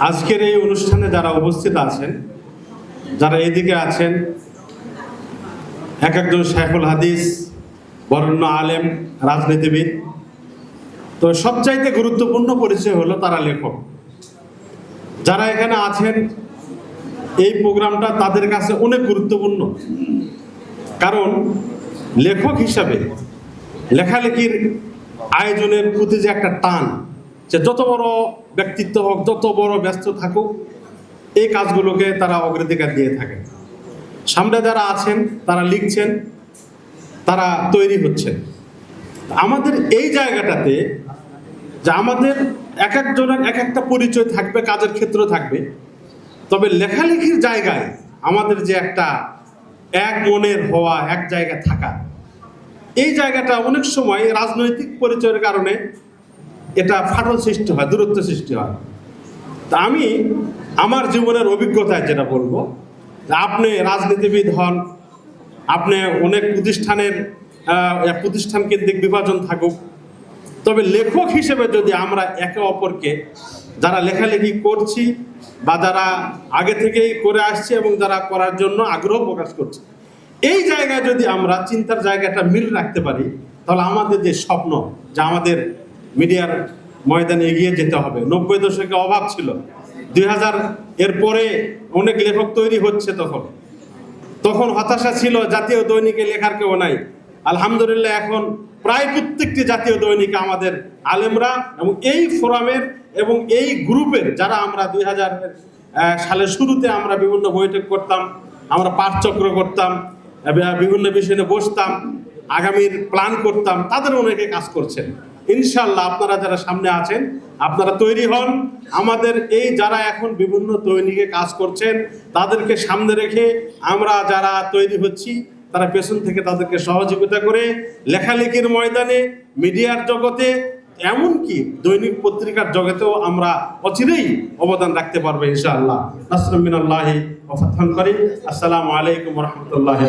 আজকের এই অনুষ্ঠানে যারা উপস্থিত আছেন, যারা এদিকে আছেন, এক একজন শেখুল হাদিস, বরণ্য আলেম, রাজনীতিবিদ, তো সবচাইতে গুরুত্বপূর্ণ পরিচয় হলো তারা লেখক। যারা এখানে আছেন, এই প্রোগ্রামটা তাদের কাছে অনেক গুরুত্বপূর্ণ। কারণ লেখক হিসাবে লেখালেখির আয়োজনের প্রতি যে একটা টান যে যত বড় ব্যক্তিত্ব হোক, যত বড় ব্যস্ত থাকুক, এই কাজগুলোকে তারা অগ্রাধিকার দিয়ে থাকেন সামনে যারা আছেন, তারা লিখছেন, তারা তৈরি হচ্ছেন। আমাদের এই জায়গাটাতে যে আমাদের এক একজনের এক একটা পরিচয় থাকবে, কাজের ক্ষেত্র থাকবে, তবে লেখালেখির জায়গায় আমাদের যে একটা এক মনের হওয়া, এক জায়গায় থাকা, এই জায়গাটা অনেক সময় রাজনৈতিক পরিচয়ের কারণে এটা ফাটল সৃষ্টি হয়, দূরত্ব সৃষ্টি হয়। তা আমি আমার জীবনের অভিজ্ঞতায় যেটা বলব আপনি রাজনীতিবিদ হন, আপনি অনেক প্রতিষ্ঠানের প্রতিষ্ঠান কেন্দ্রিক বিভাজন থাকুক, তবে লেখক হিসেবে যদি আমরা একে অপরকে, যারা লেখালেখি করছি বা যারা আগে থেকেই করে আসছে এবং যারা করার জন্য আগ্রহ প্রকাশ করছে, এই জায়গায় যদি আমরা চিন্তার জায়গাটা মিল রাখতে পারি, তাহলে আমাদের যে স্বপ্ন, যে আমাদের মিডিয়ার ময়দানে এগিয়ে যেতে হবে। নব্বই দশকে অভাব ছিল। দুই হাজার এর পরে অনেক লেখক তৈরি হচ্ছে তখন। তখন হতাশা ছিল, জাতীয় দৈনিকে লেখার কেউ নাই। আলহামদুলিল্লাহ এখন প্রায় প্রত্যেকটি জাতীয় দৈনিকে আমাদের আলেমরা এবং এই ফোরামের এবং এই গ্রুপের যারা আমরা দুই হাজার সালের শুরুতে আমরা বিভিন্ন বৈঠক করতাম, আমরা পাঠচক্র করতাম বিভিন্ন বিষয়ে বসতাম আগামীর প্ল্যান করতাম, তাদের অনেকে কাজ করছেন। ইনশাল্লাহ আপনারা যারা সামনে আছেন, আপনারা তৈরি হন। আমাদের এই যারা এখন বিভিন্ন দৈনিকে কাজ করছেন, তাদেরকে সামনে রেখে আমরা যারা তৈরি হচ্ছি, তারা পেছন থেকে তাদেরকে সহযোগিতা করে লেখালেখির ময়দানে, মিডিয়ার জগতে, এমনকি দৈনিক পত্রিকার জগতেও আমরা অচিরেই অবদান রাখতে পারব ইনশাআল্লাহ। নাসরুম মিনাল্লাহি ওয়া করি আসসালামু আলাইকুম রাহমাতুল্লাহি